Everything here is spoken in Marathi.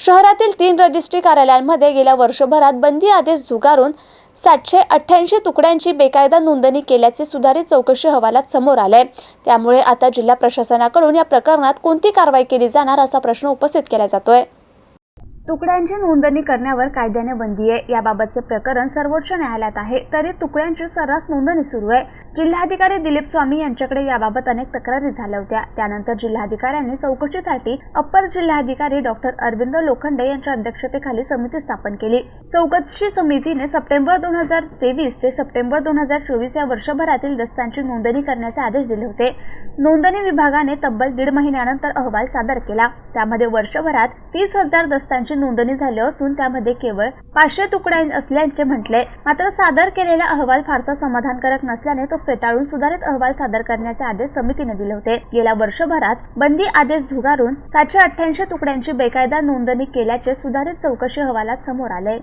शहरातील तीन रजिस्ट्री कार्यालयांमध्ये गेल्या वर्षभरात बंदी आदेश झुगारून सातशे अठ्ठ्याऐंशी तुकड्यांची बेकायदा नोंदणी केल्याचे सुधारित चौकशी अहवालात समोर आले त्यामुळे आता जिल्हा प्रशासनाकडून या प्रकरणात कोणती कारवाई केली जाणार असा प्रश्न उपस्थित केला जातोय. तुकड्यांची नोंदणी करण्यावर कायद्याने बंदी आहे. याबाबतचे प्रकरण सर्वोच्च न्यायालयात आहे. तरी तुकड्यांची सर्रास नोंदणी सुरू आहे. जिल्हाधिकारी दिलीप स्वामी यांच्याकडे याबाबत अनेक तक्रारी झाल्या होत्या. त्यानंतर जिल्हाधिकाऱ्यांनी चौकशीसाठी अप्पर जिल्हाधिकारी डॉक्टर अरविंद लोखंडे यांच्या अध्यक्षतेखाली समिती स्थापन केली. चौकशी समितीने सप्टेंबर दोन हजार तेवीस ते सप्टेंबर दोन हजार चोवीस या वर्षभरातील दस्तांची नोंदणी करण्याचे आदेश दिले होते. नोंदणी विभागाने तब्बल दीड महिन्यानंतर अहवाल सादर केला. त्यामध्ये वर्षभरात तीस हजार दस्तांची नोंदणी झाली असून त्यामध्ये केवळ पाचशे तुकड्या असल्याचे म्हटले. मात्र सादर केलेला अहवाल फारसा समाधानकारक नसल्याने तो फेटाळून सुधारित अहवाल सादर करण्याचे आदेश समितीने दिले होते. गेल्या वर्षभरात बंदी आदेश झुगारून सातशे अठ्ठ्याऐंशी तुकड्यांची बेकायदा नोंदणी केल्याचे सुधारित चौकशी अहवालात समोर आले.